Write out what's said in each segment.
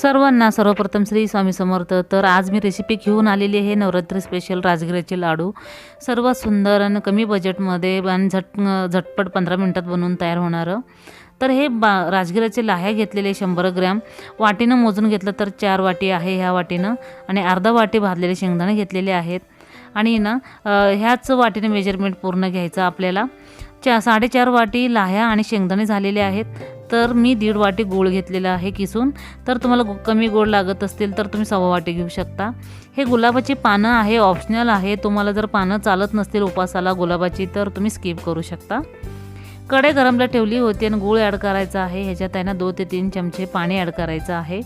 सर्वांना सर्वप्रथम श्री स्वामी समर्थ. तर आज मी रेसिपी घेऊन आलेली आहे नवरात्री स्पेशल राजगिऱ्याचे लाडू. सर्वात सुंदर आणि कमी बजेटमध्ये आणि झट झटपट पंधरा मिनटात बनवून तयार होणारं. तर हे बा राजगिऱ्याचे लाह्या घेतलेले शंभर ग्रॅम. वाटीनं मोजून घेतलं तर चार वाटी आहे ह्या वाटीनं. आणि अर्धा वाटी भाजलेले शेंगदाणे घेतलेले आहेत. आणि ना ह्याच वाटीने मेजरमेंट पूर्ण घ्यायचं आपल्याला. चा साडेचार वाटी लाह्या आणि शेंगदाणे झालेले आहेत. तर मी दीड वाटी गूळ घेतलेला आहे किसून. तर तुम्हाला कमी गोड लागत असतील तर तुम्ही सव्वा वाटी घेऊ शकता. हे गुलाबाची पानं आहे ऑप्शनल आहे. तुम्हाला जर पानं चालत नसतील उपासाला गुलाबाची तर तुम्ही स्किप करू शकता. कढई गरमला ठेवली होती आणि गूळ ॲड करायचा आहे. ह्याच्यात आहे ना दोन ते तीन चमचे पाणी ॲड करायचं आहे.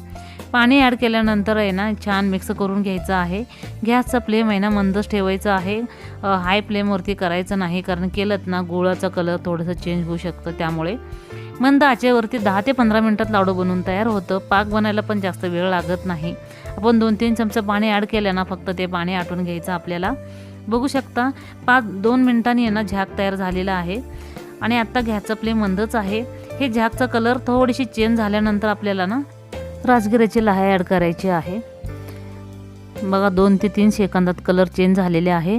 पाणी ॲड केल्यानंतर आहे ना छान मिक्स करून घ्यायचं आहे. गॅसचा फ्लेम आहे ना मंदच ठेवायचा आहे. हाय फ्लेमवरती करायचं नाही कारण केलं ना गुळाचा कलर थोडंसं चेंज होऊ शकतं त्यामुळे. मंद आचेवरती दहा ते पंधरा मिनटात लाडू बनवून तयार होतं. पाक बनायला पण जास्त वेळ लागत नाही. आपण दोन तीन चमचा पाणी ॲड केलं ना फक्त ते पाणी आटून घ्यायचं आपल्याला. बघू शकता पाच दोन मिनटांनी यांना ना झाक तयार झालेला आहे. आणि आत्ता घ्यायचं प्ले मंदच आहे. हे झाकचा कलर थोडीशी चेंज झाल्यानंतर आपल्याला ना राजगिऱ्याची लहाय ॲड करायची आहे. बघा दोन ते तीन सेकंदात कलर चेंज झालेले आहे.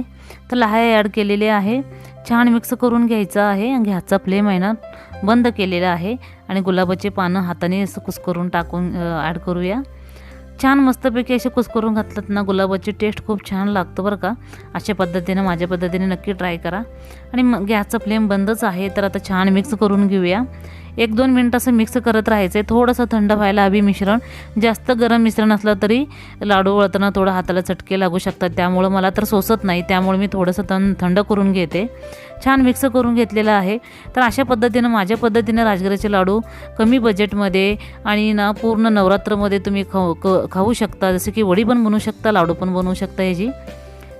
तर लहाय ॲड केलेले आहे. छान मिक्स करून घ्यायचं आहे. आणि फ्लेम आहे ना बंद केलेलं आहे. आणि गुलाबाचे पानं हाताने असं कुस्करून टाकून ॲड करूया. छान मस्तपैकी असे कुस्करून घातलं ना गुलाबाची टेस्ट खूप छान लागतं बरं का. अशा पद्धतीनं माझ्या पद्धतीने नक्की ट्राय करा. आणि मग गॅसचा फ्लेम बंदच आहे तर आता छान मिक्स करून घेऊया. एक दोन मिनटं असं मिक्स करत राहायचं. आहे थोडंसं थंड व्हायला हवी मिश्रण. जास्त गरम मिश्रण असलं तरी लाडू वळताना थोडं हाताला चटके लागू शकतात. त्यामुळं मला तर सोसत नाही. त्यामुळे मी थोडंसं थं थंड करून घेते. छान मिक्स करून घेतलेलं आहे. तर अशा पद्धतीनं माझ्या पद्धतीनं राजगिऱ्याचे लाडू कमी बजेटमध्ये आणि ना पूर्ण नवरात्रमध्ये तुम्ही खाऊ क खाऊ शकता. जसं की वडी पण बनवू शकता लाडू पण बनवू शकता ह्याची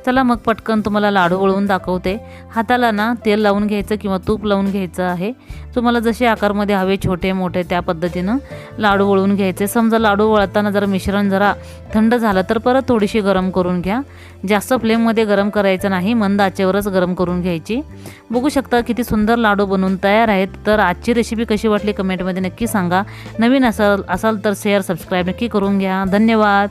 चला मग पटकन तुम्हाला लाडू वळवून दाखवते. हाताला ना तेल लावून घ्यायचं किंवा तूप लावून घ्यायचं आहे. तुम्हाला जसे आकारमध्ये हवे छोटे मोठे त्या पद्धतीनं लाडू वळवून घ्यायचे. समजा लाडू वळताना जर मिश्रण जरा थंड झालं तर परत थोडीशी गरम करून घ्या. जास्त फ्लेममध्ये गरम करायचं नाही मंद आचेवरच गरम करून घ्यायची. बघू शकता किती सुंदर लाडू बनवून तयार आहेत. तर आजची रेसिपी कशी वाटली कमेंटमध्ये नक्की सांगा. नवीन असाल असाल तर शेअर सबस्क्राईब नक्की करून घ्या. धन्यवाद.